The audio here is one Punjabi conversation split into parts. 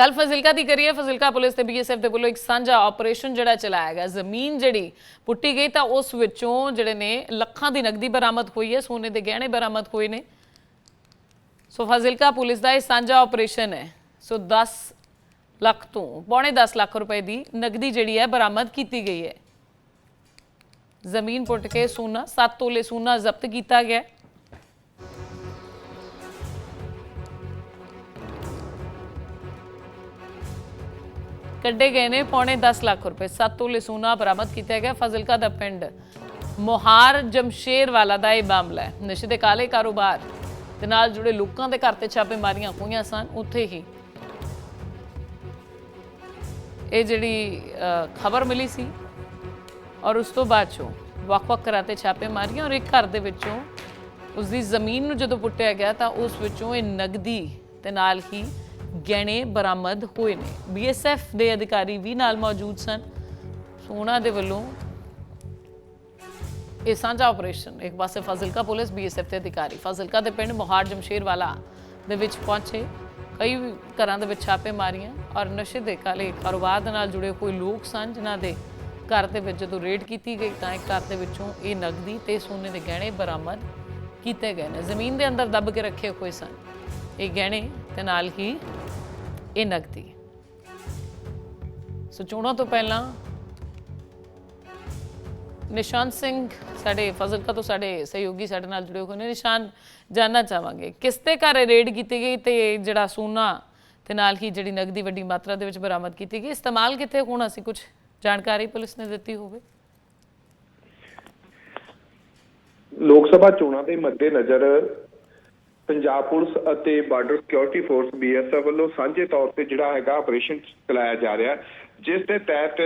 ਗੱਲ ਫਜ਼ਿਲਕਾ ਦੀ ਕਰੀਏ, ਫਜ਼ਿਲਕਾ ਪੁਲਿਸ ਤੇ ਬੀਐਸਐਫ ਦੇ ਵੱਲੋਂ ਇੱਕ ਸਾਂਝਾ ਆਪਰੇਸ਼ਨ ਜਿਹੜਾ ਚਲਾਇਆ ਗਿਆ। ਜ਼ਮੀਨ ਜਿਹੜੀ ਪੁੱਟੀ ਗਈ ਤਾਂ ਉਸ ਵਿੱਚੋਂ ਜਿਹੜੇ ਨੇ ਲੱਖਾਂ ਦੀ ਨਕਦੀ ਬਰਾਮਦ ਹੋਈ ਹੈ, ਸੋਨੇ ਦੇ ਗਹਿਣੇ ਬਰਾਮਦ ਹੋਏ ਨੇ। ਸੋ ਫਜ਼ਿਲਕਾ ਪੁਲਿਸ ਦਾ ਇਹ ਸਾਂਝਾ ਆਪਰੇਸ਼ਨ ਹੈ। ਸੋ 10 ਲੱਖ ਤੋਂ, ਪੌਣੇ 10 ਲੱਖ ਰੁਪਏ ਦੀ ਨਕਦੀ ਜਿਹੜੀ ਹੈ ਬਰਾਮਦ ਕੀਤੀ ਗਈ ਹੈ। ਜ਼ਮੀਨ ਪੁੱਟ ਕੇ ਸੋਨਾ 7 ਤੋਲੇ ਸੋਨਾ ਜ਼ਬਤ ਕੀਤਾ ਗਿਆ ਹੈ। ਕੱਢੇ ਗਏ ਨੇ, ਪੌਣੇ 10 ਲੱਖ ਰੁਪਏ। 7 ਤੋਲੇ ਸੋਨਾ ਬਰਾਮਦ ਕੀਤਾ ਗਿਆ ਫਜ਼ਿਲਕਾ ਦਾ ਪਿੰਡ ਮੋਹਾਰ ਜਮਸ਼ੇਰ ਵਾਲਾ ਦਾ ਇਹ ਮਾਮਲਾ ਹੈ। ਨਸ਼ੇ ਦੇ ਕਾਲੇ ਕਾਰੋਬਾਰ ਦੇ ਨਾਲ ਜੁੜੇ ਲੋਕਾਂ ਦੇ ਘਰ ਤੇ ਛਾਪੇ ਹੋਈਆਂ ਸਨ, ਉੱਥੇ ਹੀ ਇਹ ਜਿਹੜੀ ਖਬਰ ਮਿਲੀ ਸੀ ਔਰ ਉਸ ਤੋਂ ਬਾਅਦ ਚੋਂ ਵੱਖ-ਵੱਖ ਘਰਾਂ ਤੇ ਛਾਪੇ ਮਾਰੀਆਂ ਔਰ ਇੱਕ ਘਰ ਦੇ ਵਿੱਚੋਂ ਉਸ ਦੀ ਜ਼ਮੀਨ ਨੂੰ ਜਦੋਂ ਪੁੱਟਿਆ ਗਿਆ ਤਾਂ ਉਸ ਵਿੱਚੋਂ ਇਹ ਨਗਦੀ ਤੇ ਨਾਲ ਹੀ ਗਹਿਣੇ ਬਰਾਮਦ ਹੋਏ ਨੇ। ਬੀਐਸਐਫ ਦੇ ਅਧਿਕਾਰੀ ਵੀ ਨਾਲ ਮੌਜੂਦ ਸਨ। ਸੋ ਉਹਨਾਂ ਦੇ ਵੱਲੋਂ ਇਹ ਸਾਂਝਾ ਆਪਰੇਸ਼ਨ ਇੱਕ ਪਾਸੇ ਫਾਜ਼ਿਲਕਾ ਪੁਲਿਸ ਬੀਐਸਐਫ ਦੇ ਅਧਿਕਾਰੀ। ਫਾਜ਼ਿਲਕਾ ਦੇ ਪਿੰਡ ਮੋਹਾਰ ਜਮਸ਼ੇਰ ਵਾਲਾ ਦੇ ਵਿੱਚ ਪਹੁੰਚੇ। ਕਈ ਘਰਾਂ ਦੇ ਵਿੱਚ ਛਾਪੇ ਮਾਰੀਆਂ ਔਰ ਨਸ਼ੇ ਦੇ ਕਾਲੇ ਕਾਰੋਬਾਰ ਦੇ ਨਾਲ ਜੁੜੇ ਕੋਈ ਲੋਕ ਸਨ ਜਿਨ੍ਹਾਂ ਦੇ ਘਰ ਦੇ ਵਿੱਚ ਜਦੋਂ ਰੇਡ ਕੀਤੀ ਗਈ ਤਾਂ ਇੱਕ ਘਰ ਦੇ ਵਿੱਚੋਂ ਇਹ ਨਗਦੀ ਤੇ ਸੋਨੇ ਦੇ ਗਹਿਣੇ ਬਰਾਮਦ ਕੀਤੇ ਗਏ ਨੇ। ਜ਼ਮੀਨ ਦੇ ਅੰਦਰ ਦੱਬ ਕੇ ਰੱਖੇ ਹੋਏ ਸਨ। ਇਹ ਗਹਿਣੇ ਤੇ ਨਾਲ ਹੀ ਇਹ ਨਗਦੀ। ਸੋ ਚੋਣਾਂ ਤੋਂ ਪਹਿਲਾਂ ਨਿਸ਼ਾਨ ਸਿੰਘ ਸਾਡੇ ਫਜ਼ਲਕਾ ਤੋਂ ਸਾਡੇ ਸਹਿਯੋਗੀ ਸਾਡੇ ਨਾਲ ਜੁੜੇ ਹੋਏ ਨੇ। ਨਿਸ਼ਾਨ ਜਾਨਣਾ ਚਾਹਾਂਗੇ, ਕਿਸ ਤੇ ਘਰ ਰੇਡ ਕੀਤੀ ਗਈ ਤੇ ਜਿਹੜਾ ਸੋਨਾ ਤੇ ਨਾਲ ਹੀ ਜਿਹੜੀ ਨਗਦੀ ਵੱਡੀ ਮਾਤਰਾ ਦੇ ਵਿੱਚ ਬਰਾਮਦ ਕੀਤੀ ਗਈ, ਇਸਤੇਮਾਲ ਕਿੱਥੇ ਹੋਣਾ ਸੀ? ਕੁਝ ਜਾਣਕਾਰੀ ਪੁਲਿਸ ਨੇ ਦਿੱਤੀ ਹੋਵੇ। ਲੋਕ ਸਭਾ ਚੋਣਾਂ ਦੇ ਮੱਦੇਨਜ਼ਰ ਪੰਜਾਬ ਪੁਲਿਸ ਅਤੇ ਬਾਰਡਰ ਸਿਕਿਉਰਿਟੀ ਫੋਰਸ ਬੀਐਸਐਫ ਵੱਲੋਂ ਸਾਂਝੇ ਤੌਰ ਤੇ ਜਿਹੜਾ ਹੈਗਾ ਆਪਰੇਸ਼ਨ ਚਲਾਇਆ ਜਾ ਰਿਹਾ ਜਿਸ ਦੇ ਤਹਿਤ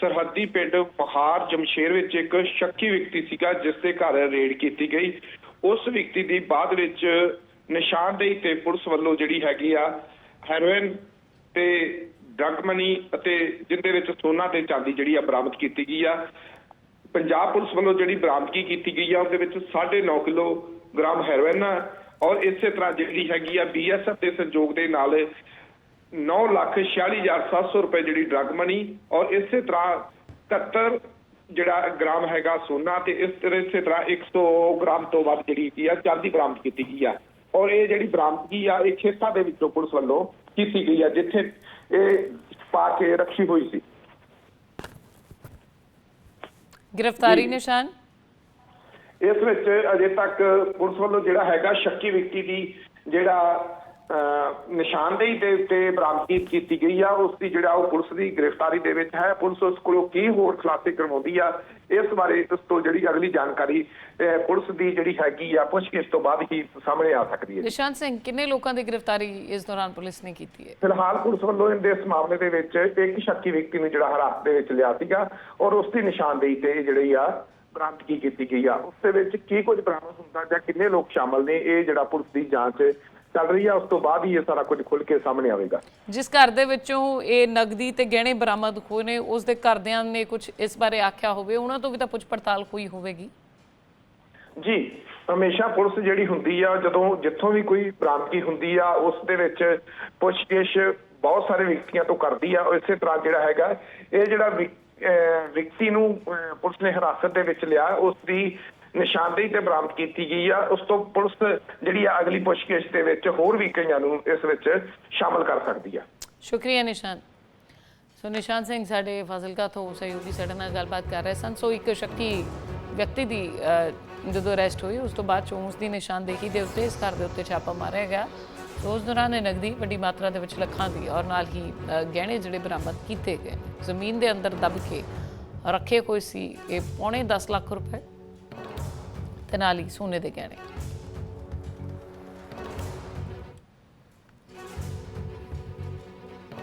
ਸਰਹੱਦੀ ਪਿੰਡ ਪਹਾੜ ਜਮਸ਼ੇਰ ਵਿੱਚ ਇੱਕ ਸ਼ੱਕੀ ਵਿਅਕਤੀ ਸੀਗਾ, ਜਿਸ ਦੇ ਘਰ ਰੇਡ ਕੀਤੀ ਗਈ। ਉਸ ਵਿਅਕਤੀ ਦੀ ਬਾਅਦ ਵਿੱਚ ਨਿਸ਼ਾਨਦੇਹੀ ਤੇ ਪੁਲਿਸ ਵੱਲੋਂ ਜਿਹੜੀ ਹੈਗੀ ਆ ਹੈਰੋਇਨ ਤੇ ਡਰਗ ਮਨੀ ਅਤੇ ਜਿੰਦੇ ਵਿੱਚ ਸੋਨਾ ਤੇ ਚਾਂਦੀ ਜਿਹੜੀ ਆ ਬਰਾਮਦ ਕੀਤੀ ਗਈ ਆ। ਪੰਜਾਬ ਪੁਲਿਸ ਵੱਲੋਂ ਜਿਹੜੀ ਬਰਾਮਦਗੀ ਕੀਤੀ ਗਈ ਆ, ਉਹਦੇ ਵਿੱਚ 9.5 ਕਿਲੋਗ੍ਰਾਮ ਹੈਰੋਇਨ ਔਰ ਇਸੇ ਤਰ੍ਹਾਂ ਜਿਹੜੀ ਹੈਗੀ ਆ ਬੀਐਸਐਫ ਦੇ ਸਹਿਯੋਗ ਦੇ ਨਾਲ 946700 ਰੁਪਏ ਜਿਹੜੀ ਡਰਗ ਮਨੀ ਔਰ ਇਸੇ ਤਰ੍ਹਾਂ 71 ਜਿਹੜਾ ਗ੍ਰਾਮ ਹੈਗਾ ਸੋਨਾ ਤੇ ਇਸ ਤਰ੍ਹਾਂ ਇਸੇ ਤਰ੍ਹਾਂ 100 ਗ੍ਰਾਮ ਤੋਂ ਵੱਧ ਜਿਹੜੀ ਕੀ ਆ ਚਾਂਦੀ ਬਰਾਮਦ ਕੀਤੀ ਗਈ ਆ। ਔਰ ਇਹ ਜਿਹੜੀ ਬਰਾਮਦਗੀ ਆ, ਇਹ ਖੇਤਾਂ ਦੇ ਵਿੱਚੋਂ ਪੁਲਿਸ ਵੱਲੋਂ ਕੀਤੀ ਗਈ ਆ, ਜਿੱਥੇ ਇਹ ਪਾ ਕੇ ਰੱਖੀ ਹੋਈ ਸੀ। ਗ੍ਰਿਫਤਾਰੀ ਨਿਸ਼ਾਨ? ਇਸ ਵਿੱਚ ਅਜੇ ਤੱਕ ਪੁਲਿਸ ਵੱਲੋਂ ਜਿਹੜਾ ਹੈਗਾ ਸ਼ੱਕੀ ਵਿਅਕਤੀ ਦੀ ਜਿਹੜਾ ਨਿਸ਼ਾਨਦੇਹੀ ਦੇ ਉੱਤੇ ਬਰਾਮਦਗੀ ਕੀਤੀ ਗਈ ਆ ਉਸ ਦੀ ਜਿਹੜਾ ਉਹ ਪੁਲਿਸ ਦੀ ਗ੍ਰਿਫਤਾਰੀ ਦੇ ਵਿੱਚ ਹੈ। ਪੁਲਿਸ ਉਸ ਕੋਲੋਂ ਕੀ ਹੋਰ ਖੁਲਾਸੇ ਕਰਵਾਉਂਦੀ ਆ ਇਸ ਬਾਰੇ ਇਸ ਤੋਂ ਜਿਹੜੀ ਅਗਲੀ ਜਾਣਕਾਰੀ ਪੁਲਿਸ ਦੀ ਜਿਹੜੀ ਹੈਗੀ ਆ ਪੁੱਛਗਿੱਛ ਤੋਂ ਬਾਅਦ ਹੀ ਸਾਹਮਣੇ ਆ ਸਕਦੀ ਹੈ। ਨਿਸ਼ਾਨ ਸਿੰਘ ਕਿੰਨੇ ਲੋਕਾਂ ਦੀ ਗ੍ਰਿਫਤਾਰੀ ਇਸ ਦੌਰਾਨ ਪੁਲਿਸ ਨੇ ਕੀਤੀ ਹੈ? ਫਿਲਹਾਲ ਪੁਲਿਸ ਵੱਲੋਂ ਇਸ ਮਾਮਲੇ ਦੇ ਵਿੱਚ ਇੱਕ ਸ਼ੱਕੀ ਵਿਅਕਤੀ ਨੂੰ ਜਿਹੜਾ ਹਰਾਸ ਦੇ ਵਿੱਚ ਲਿਆ ਸੀਗਾ ਔਰ ਉਸ ਦੀ ਨਿਸ਼ਾਨਦੇਹੀ ਤੇ ਜਿਹੜੀ ਆ ਬਰਾਮਦਗੀ ਕੀਤੀ ਗਈ ਆ। ਉਸ ਦੇ ਵਿੱਚ ਕੀ ਕੁਝ ਬਰਾਮਦ ਹੁੰਦਾ ਜਾਂ ਕਿੰਨੇ ਲੋਕ ਸ਼ਾਮਲ ਨੇ ਇਹ ਜਿਹੜਾ ਪੁਲਿਸ ਦੀ ਜਾਂਚ ਚੱਲ ਰਹੀ ਆ ਉਸ ਤੋਂ ਬਾਅਦ ਹੀ ਇਹ ਸਾਰਾ ਕੁਝ ਖੁੱਲ ਕੇ ਸਾਹਮਣੇ ਆਵੇਗਾ। ਜਿਸ ਘਰ ਦੇ ਵਿੱਚੋਂ ਇਹ ਨਗਦੀ ਤੇ ਗਹਿਣੇ ਬਰਾਮਦ ਹੋਏ ਨੇ ਉਸ ਦੇ ਘਰਦਿਆਂ ਨੇ ਕੁਝ ਇਸ ਬਾਰੇ ਆਖਿਆ ਹੋਵੇ ਉਹਨਾਂ ਤੋਂ ਵੀ ਤਾਂ ਪੁੱਛ ਪੜਤਾਲ ਹੋਈ ਹੋਵੇਗੀ। ਜੀ ਹਮੇਸ਼ਾ ਪੁਲਿਸ ਜਿਹੜੀ ਹੁੰਦੀ ਆ ਜਦੋਂ ਜਿੱਥੋਂ ਵੀ ਕੋਈ ਬਰਾਮਦਗੀ ਹੁੰਦੀ ਆ ਉਸ ਦੇ ਵਿੱਚ ਪੁੱਛਗਿੱਛ ਬਹੁਤ ਸਾਰੇ ਵਿਅਕਤੀਆਂ ਤੋਂ ਕਰਦੀ ਆ। ਇਸੇ ਤਰ੍ਹਾਂ ਜਿਹੜਾ ਹੈਗਾ ਇਹ ਜਿਹੜਾ ਵਿਅਕਤੀ ਨੂੰ, ਅਹ ਪੁਲਿਸ ਨੇ ਹਿਰਾਸਤ ਦੇ ਵਿੱਚ ਲਿਆ ਉਸ ਦੀ ਨਿਸ਼ਾਨਦੇਹੀ ਤੇ ਬਰਾਮਦ ਕੀਤੀ ਗਈ ਆ। ਉਸ ਤੋਂ ਪੁਲਿਸ ਜਿਹੜੀ ਆ, ਅਗਲੀ ਪੁੱਛਗਿੱਛ ਦੇ ਵਿੱਚ ਹੋਰ ਵੀ ਕਈਆਂ ਨੂੰ ਇਸ ਵਿੱਚ ਸ਼ਾਮਲ ਕਰ ਸਕਦੀ ਆ। ਸ਼ੁਕਰੀਆ ਨਿਸ਼ਾਨ। ਸੋ ਨਿਸ਼ਾਨ ਸਿੰਘ, ਸਾਡੇ ਫਾਜ਼ਿਲਕਾ ਤੋਂ ਸਹਿਯੋਗੀ ਸਾਡੇ ਨਾਲ ਗੱਲਬਾਤ ਕਰ ਰਹੇ ਸਨ। ਸੋ ਇੱਕ ਸ਼ੱਕੀ ਵਿਅਕਤੀ ਦੀ ਜਦੋਂ ਅਰੈਸਟ ਹੋਈ, ਉਸ ਤੋਂ ਬਾਅਦ ਚੋਂ ਉਸ ਦੀ ਨਿਸ਼ਾਨਦੇਹੀ ਦੇ ਉੱਤੇ, ਇਸ ਘਰ ਦੇ ਉੱਤੇ ਛਾਪਾ ਮਾਰਿਆ ਗਿਆ। ਉਸ ਦੌਰਾਨ ਇਹ ਨਗਦੀ ਵੱਡੀ ਮਾਤਰਾ ਦੇ ਵਿੱਚ ਲੱਖਾਂ ਦੀ ਔਰ ਨਾਲ ਹੀ ਗਹਿਣੇ ਜਿਹੜੇ ਬਰਾਮਦ ਕੀਤੇ ਗਏ। ਜ਼ਮੀਨ ਦੇ ਅੰਦਰ ਦਬ ਕੇ ਰੱਖੇ ਕੋਈ ਸੀ ਇਹ ਪੌਣੇ 10 ਲੱਖ ਰੁਪਏ। ਤੇ ਨਾਲ ਹੀ ਸੋਨੇ ਦੇ ਗਹਿਣੇ।